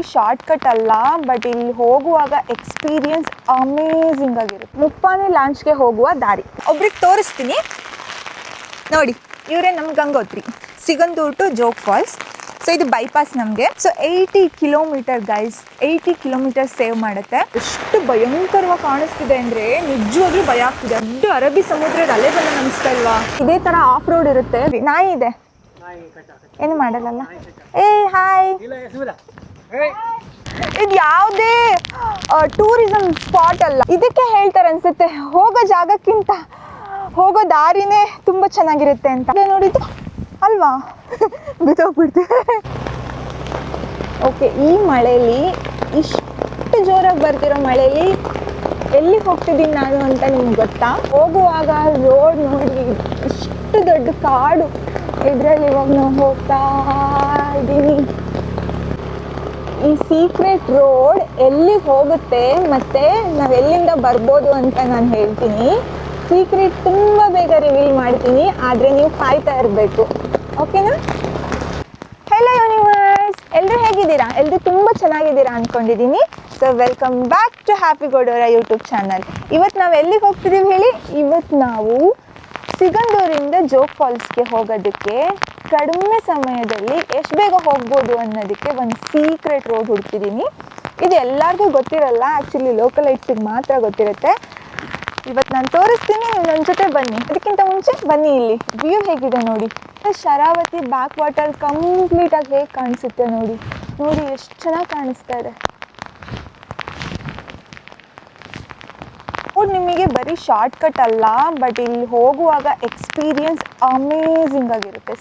ಬರೀ short cut ಅಲ್ಲ but ಇಲ್ಲಿ ಹೋಗುವಾಗ ಎಕ್ಸ್ಪೀರಿಯನ್ಸ್ ಅಮೇಝಿಂಗ್ ಆಗಿರುತ್ತೆ. ಮುಪ್ಪಾನೆ ಲಾಂಚ್ಗೆ ಹೋಗುವ ದಾರಿ. ಒಬ್ರಿಗೆ ತೋರಿಸ್ತೀನಿ. ನೋಡಿ ಇವರೇ ನಮ್ಮ Gangotri. Sigandur to Jog falls so ಇದು ಬೈಪಾಸ್ ನಮಗೆ. So eighty kilometre guys eighty kilometre save ಮಾಡುತ್ತೆ. ಎಷ್ಟು ಭಯಂಕರವಾಗಿ ಕಾಣಿಸ್ತಿದೆ ಅಂದರೆ ನಿಜವಾಗ್ಲೂ ಭಯ ಆಗ್ತಿದೆ. ದೊಡ್ಡ ಅರಬ್ಬಿ ಸಮುದ್ರದ ಅಲೆ ಬಂದ ಅನಿಸ್ತಾ ಇಲ್ವಾ ಇದೇ ಥರ ಆಫ್ ರೋಡ್ ಇರುತ್ತೆ. ನಾಯಿ ಇದೆ. ಏನು ಮಾಡಲ್ಲ ಏ ಹಾಯ್ ಇದು ಯಾವುದೇ ಟೂರಿಸಂ ಸ್ಪಾಟ್ ಅಲ್ಲ. ಇದಕ್ಕೆ ಹೇಳ್ತಾರೆ ಅನ್ಸುತ್ತೆ, ಹೋಗೋ ಜಾಗಕ್ಕಿಂತ ಹೋಗೋ ದಾರಿನೇ ತುಂಬ ಚೆನ್ನಾಗಿರುತ್ತೆ ಅಂತ. ನೋಡಿದ್ದು? ಅಲ್ವಾ? ಬಿತ್ತೋಗ್ಬಿಡ್ತೀವಿ ಓಕೆ ಈ ಮಳೆಯಲ್ಲಿ ಇಷ್ಟು ಜೋರಾಗಿ ಬರ್ತಿರೋ ಮಳೆಯಲ್ಲಿ ಎಲ್ಲಿ ಹೋಗ್ತಿದ್ದೀನಿ ನಾನು ಅಂತ ನಿಮ್ಗೆ ಗೊತ್ತಾ? ಹೋಗುವಾಗ ರೋಡ್ ನೋಡಿ ಇಷ್ಟು ದೊಡ್ಡ ಕಾಡು. ಇದರಲ್ಲಿ ಇವಾಗ ನಾವು ಹೋಗ್ತಾ ಇದ್ದೀನಿ. ಈ ಸೀಕ್ರೆಟ್ ರೋಡ್ ಎಲ್ಲಿ ಹೋಗುತ್ತೆ ಮತ್ತೆ ನಾವು ಎಲ್ಲಿಂದ ಬರ್ಬೋದು ಅಂತ ನಾನು ಹೇಳ್ತೀನಿ. ಸೀಕ್ರೆಟ್ ತುಂಬ ಬೇಗ ರಿವೀಲ್ ಮಾಡ್ತೀನಿ, ಆದರೆ ನೀವು ಕಾಯ್ತಾ ಇರಬೇಕು. ಓಕೆನಾ ಹೆಲೋ ಯೂನಿವರ್ಸ್ ಎಲ್ಲರೂ ಹೇಗಿದ್ದೀರಾ? ಎಲ್ಲರೂ ತುಂಬ ಚೆನ್ನಾಗಿದ್ದೀರಾ ಅಂದ್ಕೊಂಡಿದ್ದೀನಿ so welcome back to happy ಗೋಡೋರ YouTube channel ಇವತ್ತು ನಾವು ಎಲ್ಲಿಗೆ ಹೋಗ್ತಿದ್ದೀವಿ ಹೇಳಿ? ಇವತ್ತು ನಾವು ಸಿಗಂದೂರಿಂದ ಜೋಗ್ ಫಾಲ್ಸ್ಗೆ ಹೋಗೋದಕ್ಕೆ ಕಡಿಮೆ ಸಮಯದಲ್ಲಿ ಎಷ್ಟು ಬೇಗ ಹೋಗ್ಬೋದು ಅನ್ನೋದಕ್ಕೆ ಒಂದು ಸೀಕ್ರೆಟ್ ರೋಡ್ ಹುಡುಕಿದ್ದೀನಿ ಇದು ಎಲ್ಲರಿಗೂ ಗೊತ್ತಿರಲ್ಲ ಆ್ಯಕ್ಚುಲಿ ಲೋಕಲೈಟ್ಸಿಗೆ ಮಾತ್ರ ಗೊತ್ತಿರುತ್ತೆ. ಇವತ್ತು ನಾನು ತೋರಿಸ್ತೀನಿ ನನ್ನ ಜೊತೆ ಬನ್ನಿ. ಅದಕ್ಕಿಂತ ಮುಂಚೆ ಬನ್ನಿ ಇಲ್ಲಿ. ವ್ಯೂ ಹೇಗಿದೆ ನೋಡಿ. ಶರಾವತಿ ಬ್ಯಾಕ್ ವಾಟರ್ ಕಂಪ್ಲೀಟಾಗಿ ಹೇಗೆ ಕಾಣಿಸುತ್ತೆ ನೋಡಿ. ನೋಡಿ ಎಷ್ಟು ಚೆನ್ನಾಗಿ ಕಾಣಿಸ್ತಾ ಇದೆ. ನಿಮಗೆ ಬರೀ ಶಾರ್ಟ್ ಕಟ್ ಅಲ್ಲ ಬಟ್ ಇಲ್ಲಿ ಹೋಗುವಾಗ ಎಕ್ಸ್ಪೀರಿಯನ್ಸ್ ಅಮೇಝಿಂಗ್ ಆಗಿರುತ್ತೆ.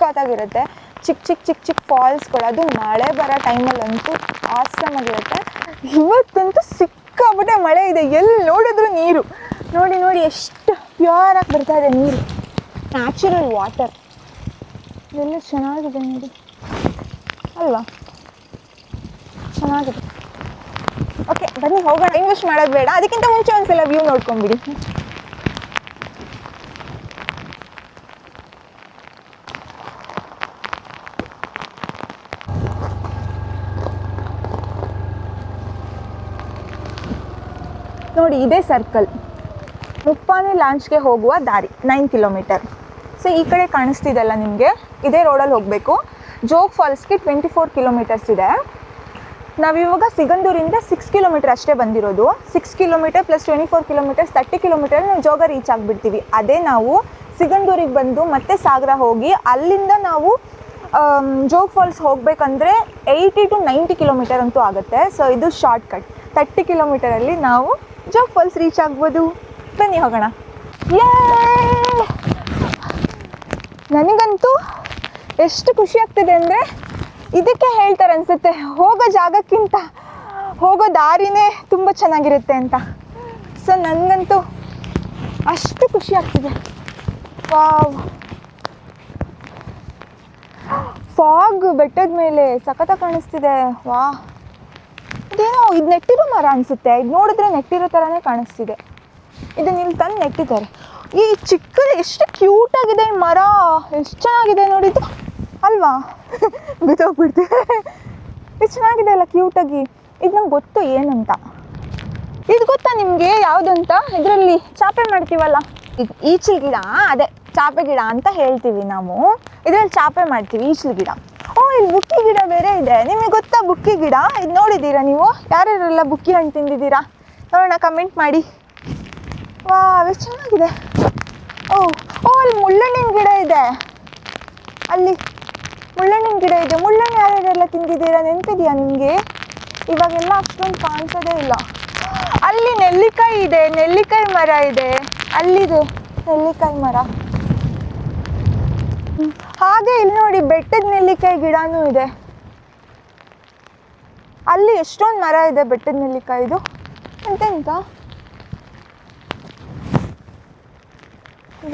ಸಖತ್ತಾಗಿರುತ್ತೆ ಚಿಕ್ಕ ಚಿಕ್ಕ ಚಿಕ್ಕ ಚಿಕ್ಕ ಫಾಲ್ಸ್ಗಳು ಅದು ಮಳೆ ಬರೋ ಟೈಮಲ್ಲಂತೂ ಆಸಮ್ ಆಗಿರುತ್ತೆ. ಇವತ್ತಂತೂ ಸಿಕ್ಕಾಪಟ್ಟೆ ಮಳೆ ಇದೆ. ಎಲ್ಲಿ ನೋಡಿದ್ರು ನೀರು. ನೋಡಿ ನೋಡಿ, ಎಷ್ಟು ಪ್ಯೂರ್ ಆಗಿ ಬರ್ತಾ ಇದೆ ನೀರು. ನ್ಯಾಚುರಲ್ ವಾಟರ್ ಎಲ್ಲ ಚೆನ್ನಾಗಿದೆ ನೋಡಿ. ಅಲ್ವಾ? ಚೆನ್ನಾಗಿದೆ. ಓಕೆ ಬನ್ನಿ, ಹೋಗೋಣ. ಇನ್ವೆಸ್ಟ್ ಮಾಡೋದು ಬೇಡ. ಅದಕ್ಕಿಂತ ಮುಂಚೆ ಒಂದ್ಸಲ ವ್ಯೂ ನೋಡ್ಕೊಂಬಿಡಿ ನೋಡಿ, ಇದೇ ಸರ್ಕಲ್ ಮುಪ್ಪಾನೆ ಲಾಂಚ್ಗೆ ಹೋಗುವ ದಾರಿ ನೈನ್ ಕಿಲೋಮೀಟರ್ ಸೊ ಈ ಕಡೆ ಕಾಣಿಸ್ತಿದೆಲ್ಲ ನಿಮಗೆ? ಇದೇ ರೋಡಲ್ಲಿ ಹೋಗಬೇಕು. ಜೋಗ್ ಫಾಲ್ಸ್ಗೆ ಟ್ವೆಂಟಿ ಫೋರ್ ಕಿಲೋಮೀಟರ್ಸ್ ಇದೆ. ನಾವಿವಾಗ ಸಿಗಂದೂರಿಂದ ಸಿಕ್ಸ್ ಕಿಲೋಮೀಟರ್ ಅಷ್ಟೇ ಬಂದಿರೋದು. Six kilometre plus twenty four kilometres thirty kilometre ನಾವು ಜೋಗ ರೀಚ್ ಆಗಿಬಿಡ್ತೀವಿ. ಅದೇ ನಾವು ಸಿಗಂದೂರಿಗೆ ಬಂದು ಮತ್ತೆ ಸಾಗರ ಹೋಗಿ ಅಲ್ಲಿಂದ ನಾವು ಜೋಗ್ ಫಾಲ್ಸ್ ಹೋಗಬೇಕಂದ್ರೆ ಏಯ್ಟಿ ಟು ನೈಂಟಿ ಕಿಲೋಮೀಟರ್ ಅಂತೂ ಆಗುತ್ತೆ. ಸೊ ಇದು ಶಾರ್ಟ್ ಕಟ್ ತರ್ಟಿ ಕಿಲೋಮೀಟರಲ್ಲಿ ನಾವು ಜೋಗ್ ಫಾಲ್ಸ್ ರೀಚ್ ಆಗ್ಬೋದು ಬನ್ನಿ ಹೋಗೋಣ. ಯೇ ನನಗಂತೂ ಎಷ್ಟು ಖುಷಿ ಆಗ್ತಿದೆ ಅಂದರೆ ಇದಕ್ಕೆ ಹೇಳ್ತಾರೆ ಅನಿಸುತ್ತೆ. ಹೋಗೋ ಜಾಗಕ್ಕಿಂತ ಹೋಗೋ ದಾರಿನೇ ತುಂಬ ಚೆನ್ನಾಗಿರುತ್ತೆ ಅಂತ. ಸೊ ನನಗಂತೂ ಅಷ್ಟು ಖುಷಿ ಆಗ್ತಿದೆ. ವಾವ್ ಫಾಗ್ ಬೆಟ್ಟದ ಮೇಲೆ ಸಖತ್ತ ಕಾಣಿಸ್ತಿದೆ. ವಾ ಇದೇನೋ ಇದು ನೆಟ್ಟಿರೋ ಮರ ಅನಿಸುತ್ತೆ. ಇದು ನೋಡಿದ್ರೆ ನೆಟ್ಟಿರೋ ಥರನೇ ಕಾಣಿಸ್ತಿದೆ. ಇದನ್ನ ಇಲ್ಲಿ ತಂದು ನೆಟ್ಟಿದ್ದಾರೆ. ಈ ಚಿಕ್ಕದು ಎಷ್ಟು ಕ್ಯೂಟ್ ಆಗಿದೆ ಈ ಮರ. ಎಷ್ಟು ಚೆನ್ನಾಗಿದೆ ನೋಡಿದ್ದು ಅಲ್ವಾ? ಬಿದ್ದೋಗ್ಬಿಡ್ತೀವಿ ಎಷ್ಟು ಚೆನ್ನಾಗಿದೆ ಅಲ್ಲ ಕ್ಯೂಟಾಗಿ ಇದು ನಮ್ಗೆ ಗೊತ್ತು ಏನಂತ. ಇದು ಗೊತ್ತಾ ನಿಮಗೆ? ಯಾವುದಂತ ಇದರಲ್ಲಿ ಚಾಪೆ ಮಾಡ್ತೀವಲ್ಲ? ಈಗ ಈಚಲ್ ಗಿಡ. ಅದೇ, ಚಾಪೆ ಗಿಡ ಅಂತ ಹೇಳ್ತೀವಿ ನಾವು. ಇದರಲ್ಲಿ ಚಾಪೆ ಮಾಡ್ತೀವಿ ಈಚಲ್ ಗಿಡ. ಓ ಇಲ್ಲಿ ಬುಕ್ಕಿ ಗಿಡ ಬೇರೆ ಇದೆ. ನಿಮಗೆ ಗೊತ್ತಾ ಬುಕ್ಕಿ ಗಿಡ? ಇದು ನೋಡಿದ್ದೀರಾ ನೀವು? ಯಾರ್ಯಾರೆಲ್ಲ ಬುಕ್ಕಿ ಹಣ್ಣು ತಿಂದಿದ್ದೀರಾ? ನೋಡೋಣ ಕಮೆಂಟ್ ಮಾಡಿ. ವಾ ಎಷ್ಟು ಚೆನ್ನಾಗಿದೆ. ಓ ಓ, ಅಲ್ಲಿ ಮುಳ್ಳಣ್ಣಿನ ಗಿಡ ಇದೆ. ಅಲ್ಲಿ ಮುಳ್ಳಣ್ಣಿನ ಗಿಡ ಇದೆ. ಮುಳ್ಳಣ್ಣು ಯಾರ್ಯಾರೆಲ್ಲ ತಿಂದಿದ್ದೀರಾ? ನೆನಪಿದೆಯಾ ನಿಮಗೆ? ಇವಾಗೆಲ್ಲ ಅಷ್ಟೊಂದು ಕಾಣಿಸೋದೇ ಇಲ್ಲ. ಅಲ್ಲಿ ನೆಲ್ಲಿಕಾಯಿ ಇದೆ. ನೆಲ್ಲಿಕಾಯಿ ಮರ ಇದೆ. ಅಲ್ಲಿದು ನೆಲ್ಲಿಕಾಯಿ ಮರ. ಹಾಗೆ ಇಲ್ಲಿ ನೋಡಿ ಬೆಟ್ಟದ ನೆಲ್ಲಿಕಾಯಿ ಗಿಡನೂ ಇದೆ. ಅಲ್ಲಿ ಎಷ್ಟೊಂದು ಮರ ಇದೆ ಬೆಟ್ಟದ ನೆಲ್ಲಿಕಾಯಿದು? ಎಂತೆಂತ?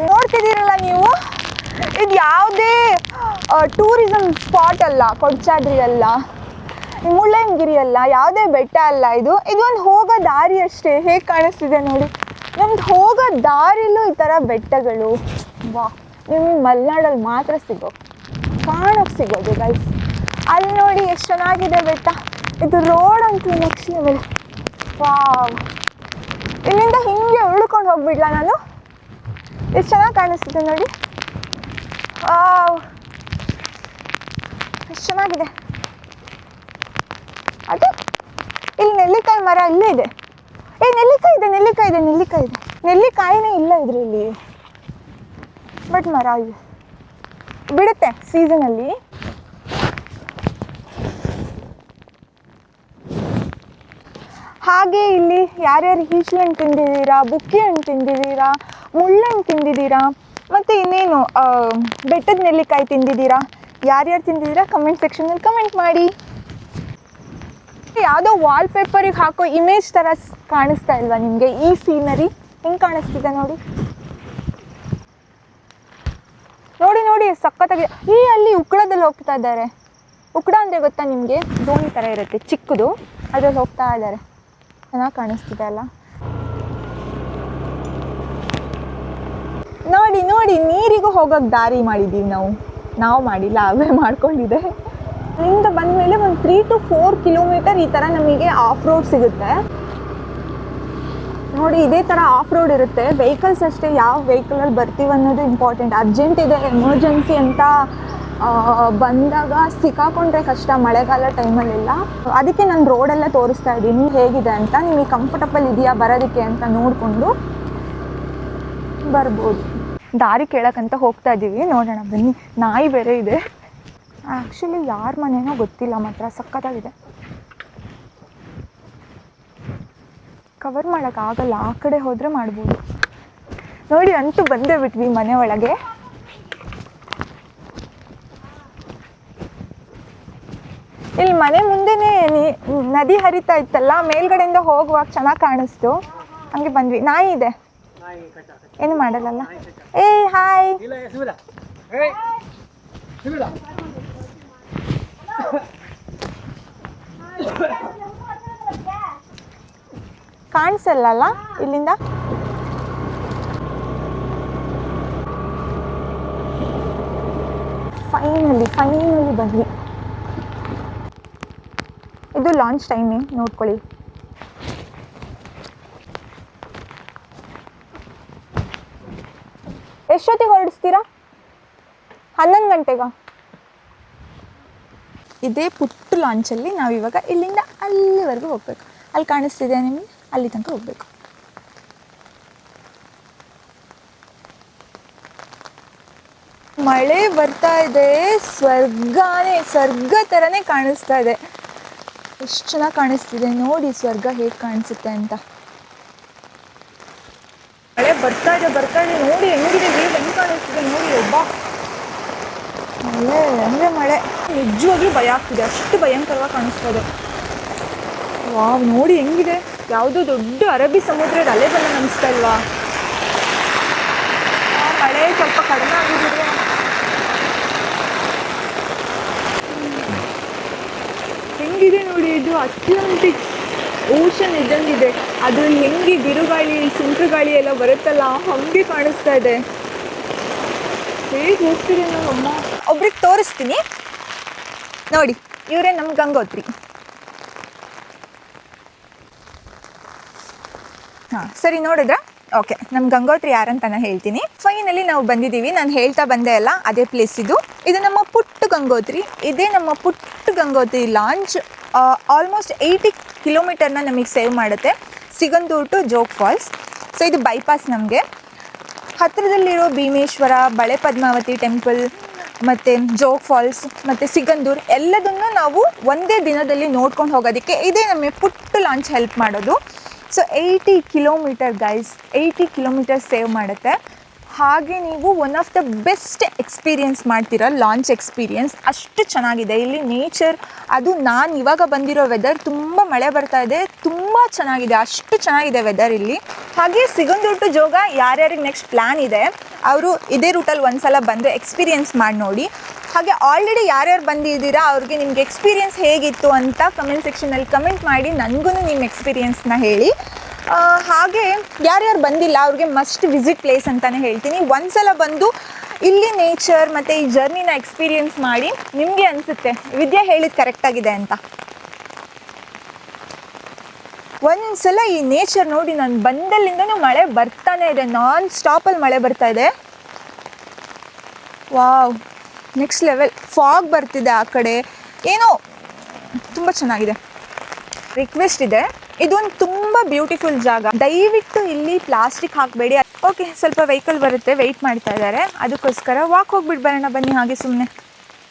ನೋಡ್ತಿದ್ದೀರಲ್ಲ ನೀವು? ಇದು ಯಾವುದೇ ಟೂರಿಸಂ ಸ್ಪಾಟ್ ಅಲ್ಲ, ಕೊಡ್ಚಾದ್ರಿ ಅಲ್ಲ. ಮುಳ್ಳಯ್ಯನಗಿರಿ ಅಲ್ಲ, ಯಾವುದೇ ಬೆಟ್ಟ ಅಲ್ಲ ಇದು. ಇದೊಂದು ಹೋಗೋ ದಾರಿ ಅಷ್ಟೇ. ಹೇಗೆ ಕಾಣಿಸ್ತಿದೆ ನೋಡಿ. ನಮ್ದು ಹೋಗೋ ದಾರಿಲೂ ಈ ಥರ ಬೆಟ್ಟಗಳು. ವಾ ನಿಮಗೆ ಮಲೆನಾಡಲ್ಲಿ ಮಾತ್ರ ಸಿಗೋ, ಕಾಣೋಕೆ ಸಿಗೋದು ಗೈಸ್ ಅಲ್ಲಿ ನೋಡಿ ಎಷ್ಟು ಚೆನ್ನಾಗಿದೆ ಬೆಟ್ಟ ಇದು ರೋಡ್ ಅಂತೂ ನೆಕ್ಸ್ಟ್ ಲೆವೆಲ್ ವಾವ್. ಇಲ್ಲಿಂದ ಹಿಂಗೆ ಉಳ್ಕೊಂಡು ಹೋಗ್ಬಿಡ್ಲಾ ನಾನು? ಎಷ್ಟು ಚೆನ್ನಾಗಿ ಕಾಣಿಸ್ತಿದೆ ನೋಡಿ. ವಾವ್. ಎಷ್ಟು ಚೆನ್ನಾಗಿದೆ. ಅದು ಇಲ್ಲಿ ನೆಲ್ಲಿಕಾಯಿ ಮರ ಇಲ್ಲೇ ಇದೆ. ಏ, ನೆಲ್ಲಿಕಾಯಿ ಇದೆ ನೆಲ್ಲಿಕಾಯಿ ಇದೆ ನೆಲ್ಲಿಕಾಯಿ ಇದೆ. ನೆಲ್ಲಿಕಾಯಿನೇ ಇಲ್ಲ ಇದರಲ್ಲಿ. ಬಟ್ ಮರ ಬಿಡುತ್ತೆ ಸೀಸನಲ್ಲಿ ಹಾಗೆ ಇಲ್ಲಿ ಯಾರ್ಯಾರು ಈಚಲು ಹಣ್ಣು ತಿಂದಿದ್ದೀರಾ ಬುಕ್ಕಿ ಹಣ್ಣು ತಿಂದಿದ್ದೀರಾ ಮುಳ್ಳಣ್ಣು ತಿಂದಿದ್ದೀರಾ, ಮತ್ತು ಇನ್ನೇನು ಬೆಟ್ಟದ ನೆಲ್ಲಿಕಾಯಿ ತಿಂದಿದ್ದೀರಾ, ಯಾರ್ಯಾರು ತಿಂದಿದ್ದೀರಾ ಕಮೆಂಟ್ ಸೆಕ್ಷನಲ್ಲಿ ಕಮೆಂಟ್ ಮಾಡಿ. ಯಾವುದೋ ವಾಲ್ಪೇಪರಿಗೆ ಹಾಕೋ ಇಮೇಜ್ ಥರ ಕಾಣಿಸ್ತಾ ಇಲ್ವಾ ನಿಮಗೆ? ಈ ಸೀನರಿ ಹೆಂಗೆ ಕಾಣಿಸ್ತಿದೆ ನೋಡಿ. ನೋಡಿ ನೋಡಿ ಸಖತ್ತಾಗಿದೆ ಈ ಅಲ್ಲಿ ಉಕ್ಕಳದಲ್ಲಿ ಹೋಗ್ತಾ ಇದ್ದಾರೆ. ಉಕ್ಕಡ ಅಂದರೆ ಗೊತ್ತಾ ನಿಮಗೆ? ದೋಣಿ ಥರ ಇರುತ್ತೆ, ಚಿಕ್ಕದು. ಅದ್ರಲ್ಲಿ ಹೋಗ್ತಾ ಇದ್ದಾರೆ. ಚೆನ್ನಾಗಿ ಕಾಣಿಸ್ತಿದೆ ಅಲ್ಲ? ನೋಡಿ ನೋಡಿ, ನೀರಿಗೂ ಹೋಗೋಕೆ ದಾರಿ ಮಾಡಿದ್ದೀವಿ ನಾವು. ನಾವು ಮಾಡಿಲ್ಲ, ಅವೇ ಮಾಡ್ಕೊಂಡಿದೆ. ಅಲ್ಲಿಂದ ಬಂದಮೇಲೆ ಒಂದು ತ್ರೀ ಟು ಫೋರ್ ಕಿಲೋಮೀಟರ್ ಈ ಥರ ನಮಗೆ ಆಫ್ ರೋಡ್ ಸಿಗುತ್ತೆ. ನೋಡಿ, ಇದೇ ಥರ ಆಫ್ ರೋಡ್ ಇರುತ್ತೆ. ವೆಹಿಕಲ್ಸ್ ಅಷ್ಟೇ ಯಾವ ವೆಹಿಕಲಲ್ಲಿ ಬರ್ತೀವಿ ಅನ್ನೋದು ಇಂಪಾರ್ಟೆಂಟ್ ಅರ್ಜೆಂಟ್ ಇದೆ ಎಮರ್ಜೆನ್ಸಿ ಅಂತ ಬಂದಾಗ ಸಿಕ್ಕಾಕೊಂಡ್ರೆ ಕಷ್ಟ, ಮಳೆಗಾಲ ಟೈಮಲ್ಲೆಲ್ಲ ಅದಕ್ಕೆ ನಾನು ರೋಡೆಲ್ಲ ತೋರಿಸ್ತಾ ಇದ್ದೀನಿ. ಹೇಗಿದೆ ಅಂತ, ನಿಮಗೆ ಕಂಫರ್ಟಬಲ್ ಇದೆಯಾ ಬರೋದಕ್ಕೆ ಅಂತ ನೋಡಿಕೊಂಡು ಬರ್ಬೋದು. ದಾರಿ ಕೇಳೋಕ್ಕಂತ ಹೋಗ್ತಾ ಇದ್ದೀವಿ ನೋಡೋಣ, ಬನ್ನಿ. ನಾಯಿ ಬೇರೆ ಇದೆ. ಆ್ಯಕ್ಚುಲಿ ಯಾರ ಮನೆನೋ ಗೊತ್ತಿಲ್ಲ, ಮಾತ್ರ ಸಖತ್ತಾಗಿದೆ. ಕವರ್ ಮಾಡೋಕ್ಕಾಗಲ್ಲ ಆ ಕಡೆ ಹೋದರೆ ಮಾಡ್ಬೋದು. ನೋಡಿ, ಅಂತೂ ಬಂದೇ ಬಿಟ್ವಿ ಮನೆ ಒಳಗೆ. ಇಲ್ಲಿ ಮನೆ ಮುಂದೆನೇ ನದಿ ಹರಿತಾ ಇತ್ತಲ್ಲ, ಮೇಲ್ಗಡೆಯಿಂದ ಹೋಗುವಾಗ ಚೆನ್ನಾಗಿ ಕಾಣಿಸ್ತು. ಹಂಗೆ ಬಂದ್ವಿ. ನಾಯಿ ಇದೆ. ಏನು ಮಾಡಲ್ಲಲ್ಲ? ಏ, ಹಾಯ್. ಕಾಣಿಸಲ್ಲ ಇಲ್ಲಿಂದ? ಫೈನಲಿ ಫೈನಲಿ ಬನ್ನಿ. ಇದು ಲಾಂಚ್ ಟೈಮಿಂಗ್ ನೋಡ್ಕೊಳ್ಳಿ. ಎಷ್ಟೊತ್ತಿಗೆ ಹೊರಡಿಸ್ತೀರಾ? ಹನ್ನೊಂದು ಗಂಟೆಗ? ಇದೇ ಪುಟ್ಟ ಲಾಂಚಲ್ಲಿ ನಾವು ಇವಾಗ ಇಲ್ಲಿಂದ ಅಲ್ಲಿವರೆಗೂ ಹೋಗ್ಬೇಕು. ಅಲ್ಲಿ ಕಾಣಿಸ್ತಿದೆ ನಿಮಗೆ? ಅಲ್ಲಿ ತನಕ ಹೋಗ್ಬೇಕು. ಮಳೆ ಬರ್ತಾ ಇದೆ, ಸ್ವರ್ಗನೇ, ಸ್ವರ್ಗ ಥರನೇ ಕಾಣಿಸ್ತಾ ಇದೆ. ಎಷ್ಟು ಚೆನ್ನಾಗಿ ಕಾಣಿಸ್ತಿದೆ ನೋಡಿ, ಸ್ವರ್ಗ ಹೇಗೆ ಕಾಣಿಸುತ್ತೆ ಅಂತ. ಮಳೆ ಬರ್ತಾ ಇದೆ ಬರ್ತಾ ಇದೆ, ನೋಡಿ, ಹೆಂಗಿದೆ, ಹೇಗೆ ಕಾಣಿಸ್ತಿದೆ ನೋಡಿ, ಒಬ್ಬ. ಮಳೆ, ಅಂದರೆ ಮಳೆ. ನಿಜವಾಗ್ಲೂ ಭಯ ಆಗ್ತಿದೆ, ಅಷ್ಟು ಭಯಂಕರವಾಗಿ ಕಾಣಿಸ್ತಾ ಇದೆ. ವಾವ್, ನೋಡಿ, ಹೆಂಗಿದೆ. ಯಾವುದೋ ದೊಡ್ಡ ಅರಬ್ಬಿ ಸಮುದ್ರದ ಅಲೆ ಬಂದ ಅನಿಸ್ತಾ ಇಲ್ವಾ? ಮಳೆ ಸ್ವಲ್ಪ ಕಡಿಮೆ ಆಗಿದ್ರೆ ಹೆಂಗಿದೆ ನೋಡಿ ಇದು? ಅಟ್ಲಾಂಟಿಕ್ ಓಷನ್ ಇದ್ದಂಗಿದೆ. ಅದು ಹೆಂಗೆ ಬಿರುಗಾಳಿ ಸುಂಟರಗಾಳಿ ಎಲ್ಲ ಬರುತ್ತಲ್ಲ, ಹಂಗೆ ಕಾಣಿಸ್ತಾ ಇದೆ. ಹೇಗೆ ಹೋಗ್ತಿದೆ ಅಮ್ಮ ಒಬ್ರಿಗೆ ತೋರಿಸ್ತೀನಿ. ನೋಡಿ, ಇವರೇ ನಮ್ಮ ಗಂಗೋತ್ರಿ. ಹಾಂ, ಸರಿ, ನೋಡಿದ್ರಾ? ಓಕೆ ನಮ್ಮ ಗಂಗೋತ್ರಿ ಯಾರಂತ ನಾನು ಹೇಳ್ತೀನಿ ಫೈನಲಿ ನಾವು ಬಂದಿದ್ದೀವಿ. ನಾನು ಹೇಳ್ತಾ ಬಂದೆ ಅಲ್ಲ, ಅದೇ ಪ್ಲೇಸ್ ಇದು. ಇದು ನಮ್ಮ ಪುಟ್ಟ ಗಂಗೋತ್ರಿ. ಇದೇ ನಮ್ಮ ಪುಟ್ಟ ಗಂಗೋತ್ರಿ ಲಾಂಚ್ ಆಲ್ಮೋಸ್ಟ್ ಏಯ್ಟಿ ಕಿಲೋಮೀಟರ್ನ ನಮಗೆ ಸೇವ್ ಮಾಡುತ್ತೆ. Sigandur to Jog falls. So ಇದು ಬೈಪಾಸ್ ನಮಗೆ. ಹತ್ತಿರದಲ್ಲಿರೋ ಭೀಮೇಶ್ವರ, ಬಳೆ ಪದ್ಮಾವತಿ ಟೆಂಪಲ್ ಮತ್ತು ಜೋಗ್ ಫಾಲ್ಸ್, ಮತ್ತು ಸಿಗಂದೂರ್, ಎಲ್ಲದನ್ನು ನಾವು ಒಂದೇ ದಿನದಲ್ಲಿ ನೋಡ್ಕೊಂಡು ಹೋಗೋದಕ್ಕೆ ಇದೇ ನಮಗೆ ಪುಟ್ಟ ಲಾಂಚ್ ಹೆಲ್ಪ್ ಮಾಡೋದು. So eighty kilometre guys eighty kilometre save ಮಾಡುತ್ತೆ. ಹಾಗೆ ನೀವು one of the best experience ಮಾಡ್ತೀರಾ ಲಾಂಚ್ ಎಕ್ಸ್ಪೀರಿಯನ್ಸ್ ಅಷ್ಟು ಚೆನ್ನಾಗಿದೆ. ಇಲ್ಲಿ ನೇಚರ್ ಅದು ನಾನು ಇವಾಗ ಬಂದಿರೋ ವೆದರ್ ತುಂಬ ಮಳೆ ಬರ್ತಾ ಇದೆ, ತುಂಬ ಚೆನ್ನಾಗಿದೆ. ಅಷ್ಟು ಚೆನ್ನಾಗಿದೆ ವೆದರ್ ಇಲ್ಲಿ. ಹಾಗೆ ಸಿಗಂದೂರು ಜೋಗ ಯಾರ್ಯಾರಿಗೆ ನೆಕ್ಸ್ಟ್ ಪ್ಲ್ಯಾನ್ ಇದೆ, ಅವರು ಇದೇ ರೂಟಲ್ಲಿ ಒಂದ್ಸಲ ಬಂದು ಎಕ್ಸ್ಪೀರಿಯೆನ್ಸ್ ಮಾಡಿ ನೋಡಿ. ಹಾಗೆ ಆಲ್ರೆಡಿ ಯಾರ್ಯಾರು ಬಂದಿದ್ದೀರಾ, ಅವ್ರಿಗೆ ನಿಮ್ಗೆ ಎಕ್ಸ್ಪೀರಿಯನ್ಸ್ ಹೇಗಿತ್ತು ಅಂತ ಕಮೆಂಟ್ ಸೆಕ್ಷನಲ್ಲಿ ಕಮೆಂಟ್ ಮಾಡಿ ನನಗೂ ನಿಮ್ಮ ಎಕ್ಸ್ಪೀರಿಯನ್ಸ್ನ ಹೇಳಿ. ಹಾಗೆ ಯಾರ್ಯಾರು ಬಂದಿಲ್ಲ, ಅವ್ರಿಗೆ ಮಸ್ಟ್ ವಿಸಿಟ್ ಪ್ಲೇಸ್ ಅಂತಲೇ ಹೇಳ್ತೀನಿ. ಒಂದ್ಸಲ ಬಂದು ಇಲ್ಲಿ ನೇಚರ್ ಮತ್ತು ಈ ಜರ್ನಿನ ಎಕ್ಸ್ಪೀರಿಯನ್ಸ್ ಮಾಡಿ ನಿಮಗೆ ಅನಿಸುತ್ತೆ, ವಿದ್ಯಾ ಹೇಳಿದ್ದು ಕರೆಕ್ಟಾಗಿದೆ ಅಂತ. ಒಂದ್ಸಲ ಈ ನೇಚರ್ ನೋಡಿ ನಾನು ಬಂದಲ್ಲಿಂದನೂ ಮಳೆ ಬರ್ತಾನೆ ಇದೆ ನಾನ್ ಸ್ಟಾಪಲ್ಲಿ ಮಳೆ ಬರ್ತಾ ಇದೆ. ವಾವ್. ನೆಕ್ಸ್ಟ್ ಲೆವೆಲ್ ಫಾಗ್ ಬರ್ತಿದೆ ಆ ಕಡೆ. ಏನೋ ತುಂಬ ಚೆನ್ನಾಗಿದೆ. ರಿಕ್ವೆಸ್ಟ್ ಇದೆ. ಇದೊಂದು ತುಂಬ ಬ್ಯೂಟಿಫುಲ್ ಜಾಗ. ದಯವಿಟ್ಟು ಇಲ್ಲಿ ಪ್ಲಾಸ್ಟಿಕ್ ಹಾಕಬೇಡಿ. ಓಕೆ ಸ್ವಲ್ಪ ವೆಹಿಕಲ್ ಬರುತ್ತೆ ವೆಯ್ಟ್ ಮಾಡ್ತಾ ಇದ್ದಾರೆ. ಅದಕ್ಕೋಸ್ಕರ ವಾಕ್ ಹೋಗ್ಬಿಟ್ಟು ಬರೋಣ, ಬನ್ನಿ ಹಾಗೆ ಸುಮ್ಮನೆ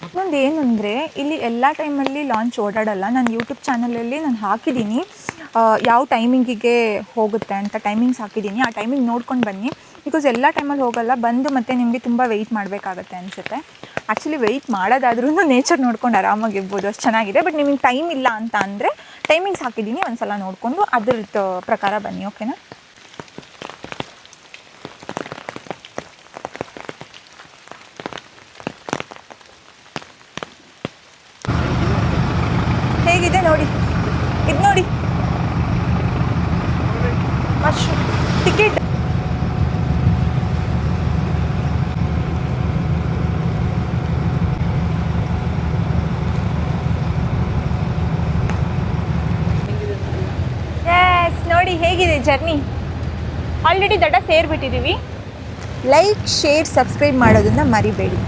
ಇನ್ನೊಂದು ಏನು ಅಂದರೆ, ಇಲ್ಲಿ ಎಲ್ಲ ಟೈಮಲ್ಲಿ ಲಾಂಚ್ ಓಡಾಡಲ್ಲ. ನಾನು ಯೂಟ್ಯೂಬ್ ಚಾನಲಲ್ಲಿ ನಾನು ಹಾಕಿದ್ದೀನಿ. ಯಾವ ಟೈಮಿಂಗಿಗೆ ಹೋಗುತ್ತೆ ಅಂತ ಟೈಮಿಂಗ್ಸ್ ಹಾಕಿದ್ದೀನಿ. ಆ ಟೈಮಿಂಗ್ ನೋಡ್ಕೊಂಡು ಬನ್ನಿ. ಬಿಕಾಸ್ ಎಲ್ಲ ಟೈಮಲ್ಲಿ ಹೋಗಲ್ಲ, ಬಂದು ಮತ್ತೆ ನಿಮಗೆ ತುಂಬ ವೆಯ್ಟ್ ಮಾಡಬೇಕಾಗತ್ತೆ ಅನಿಸುತ್ತೆ. ಆ್ಯಕ್ಚುಲಿ ವೆಯ್ಟ್ ಮಾಡೋದಾದ್ರೂ ನೇಚರ್ ನೋಡ್ಕೊಂಡು ಆರಾಮಾಗಿರ್ಬೋದು ಅಷ್ಟು ಚೆನ್ನಾಗಿದೆ. ಬಟ್ ನಿಮಗೆ ಟೈಮ್ ಇಲ್ಲ ಅಂತ ಅಂದರೆ ಟೈಮಿಂಗ್ಸ್ ಹಾಕಿದ್ದೀನಿ, ಒಂದ್ಸಲ ನೋಡಿಕೊಂಡು ಅದ್ರದ್ದು ಪ್ರಕಾರ ಬನ್ನಿ ಓಕೆನಾ ಹೇಗಿದೆ ನೋಡಿ ಇದು ನೋಡಿ ಅಷ್ಟು ಟಿಕೆಟ್ ಎಸ್ ನೋಡಿ ಹೇಗಿದೆ ಜರ್ನಿ. ಆಲ್ರೆಡಿ ದಡ ಸೇರಿಬಿಟ್ಟಿದ್ದೀವಿ ಲೈಕ್ ಶೇರ್ ಸಬ್ಸ್ಕ್ರೈಬ್ ಮಾಡೋದನ್ನು ಮರಿಬೇಡಿ.